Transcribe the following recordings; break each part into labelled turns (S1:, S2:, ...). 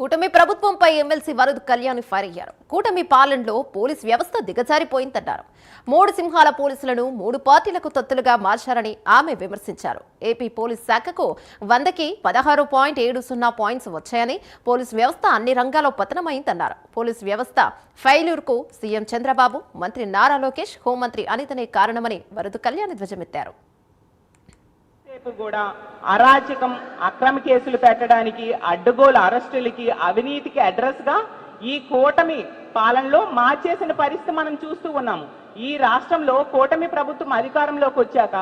S1: కూటమి ప్రభుత్వంపై MLC Varad Kalyan fire అయ్యారు కూటమి పాలనలో పోలీస్ వ్యవస్థ దిగజారిపోయిందన్నారు. మూడు సింహాల పోలీసులను మూడు పార్టీలకు తొత్తులుగా మార్చారని ఆమె విమర్శించారు. ఏపీ పోలీస్ శాఖకు వందకి పదహారు పాయింట్ ఏడు సున్నా పాయింట్స్ వచ్చాయని పోలీస్ వ్యవస్థ అన్ని రంగాల్లో పతనమైందన్నారు. పోలీస్ వ్యవస్థ ఫెయిల్యూర్కు సీఎం చంద్రబాబు మంత్రి నారా లోకేష్ హోంమంత్రి అనితనే కారణమని వరద కళ్యాణ్ ధ్వజమెత్తారు.
S2: సేపు కూడా అరాచకం అక్రమ కేసులు పెట్టడానికి అడ్డగోలు అరెస్టులకి అవినీతికి అడ్రస్గా ఈ కూటమి పాలనలో మార్చేసిన పరిస్థితి మనం చూస్తూ ఉన్నాము. ఈ రాష్ట్రంలో కూటమి ప్రభుత్వం అధికారంలోకి వచ్చాక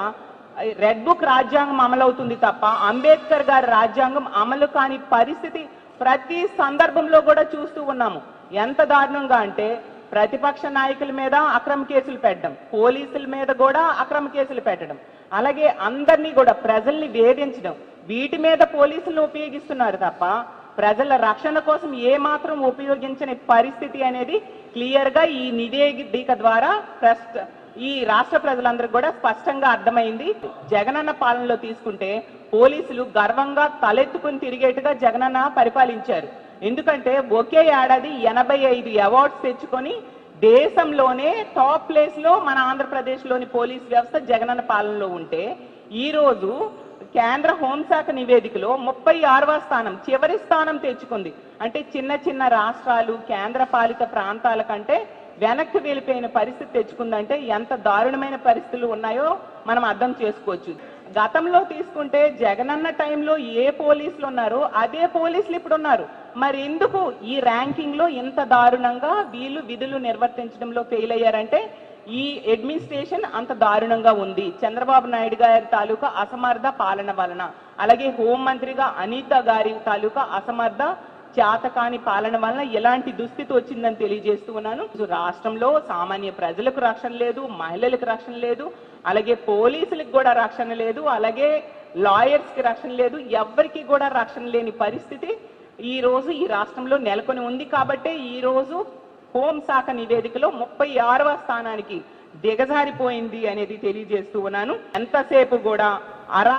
S2: రెడ్ బుక్ రాజ్యాంగం అమలవుతుంది తప్ప అంబేద్కర్ గారి రాజ్యాంగం అమలు కాని పరిస్థితి ప్రతి సందర్భంలో కూడా చూస్తూ ఉన్నాము. ఎంత దారుణంగా అంటే ప్రతిపక్ష నాయకుల మీద అక్రమ కేసులు పెట్టడం పోలీసుల మీద కూడా అక్రమ కేసులు పెట్టడం అలాగే అందరినీ కూడా ప్రజల్ని వేధించడం వీటి మీద పోలీసులు ఉపయోగిస్తున్నారు తప్ప ప్రజల రక్షణ కోసం ఏ మాత్రం ఉపయోగించని పరిస్థితి అనేది క్లియర్గా ఈ నివేదిక ద్వారా ఈ రాష్ట్ర ప్రజలందరికీ కూడా స్పష్టంగా అర్థమైంది. జగనన్న పాలనలో తీసుకుంటే పోలీసులు గర్వంగా తలెత్తుకుని తిరిగేట్టుగా జగనన్న పరిపాలించారు. ఎందుకంటే ఒకే ఏడాది ఎనభై ఐదు అవార్డ్స్ తెచ్చుకొని దేశంలోనే టాప్ ప్లేస్లో మన ఆంధ్రప్రదేశ్లోని పోలీస్ వ్యవస్థ జగనన్న పాలనలో ఉంటే ఈ రోజు కేంద్ర హోంశాఖ నివేదికలో ముప్పై ఆరవ స్థానం చివరి స్థానం తెచ్చుకుంది. అంటే చిన్న చిన్న రాష్ట్రాలు కేంద్ర పాలిత ప్రాంతాల కంటే వెనక్కి వెళ్ళిపోయిన పరిస్థితి తెచ్చుకుందంటే ఎంత దారుణమైన పరిస్థితులు ఉన్నాయో మనం అర్థం చేసుకోవచ్చు. గతంలో తీసుకుంటే జగనన్న టైంలో ఏ పోలీసులు ఉన్నారో అదే పోలీసులు ఇప్పుడు ఉన్నారు. మరి ఎందుకు ఈ ర్యాంకింగ్లో ఇంత దారుణంగా వీళ్ళు విధులు నిర్వర్తించడంలో ఫెయిల్ అయ్యారంటే ఈ అడ్మినిస్ట్రేషన్ అంత దారుణంగా ఉంది. చంద్రబాబు నాయుడు గారి తాలూకా అసమర్థ పాలన వలన. అలాగే హోంమంత్రిగా అనిత గారి తాలూకా అసమర్థ చేతకాని పాలన వలన ఎలాంటి దుస్థితి వచ్చిందని తెలియజేస్తూ ఉన్నాను. రాష్ట్రంలో సామాన్య ప్రజలకు రక్షణ లేదు మహిళలకు రక్షణ లేదు అలాగే పోలీసులకు కూడా రక్షణ లేదు అలాగే లాయర్స్కి రక్షణ లేదు ఎవ్వరికి కూడా రక్షణ లేని పరిస్థితి ఈ రోజు ఈ రాష్ట్రంలో నెలకొని ఉంది. కాబట్టే ఈ రోజు హోంశాఖ నివేదికలో ముప్పై ఆరవ స్థానానికి దిగజారిపోయింది అనేది తెలియజేస్తూ ఉన్నాను. ఎంతసేపు కూడా అరా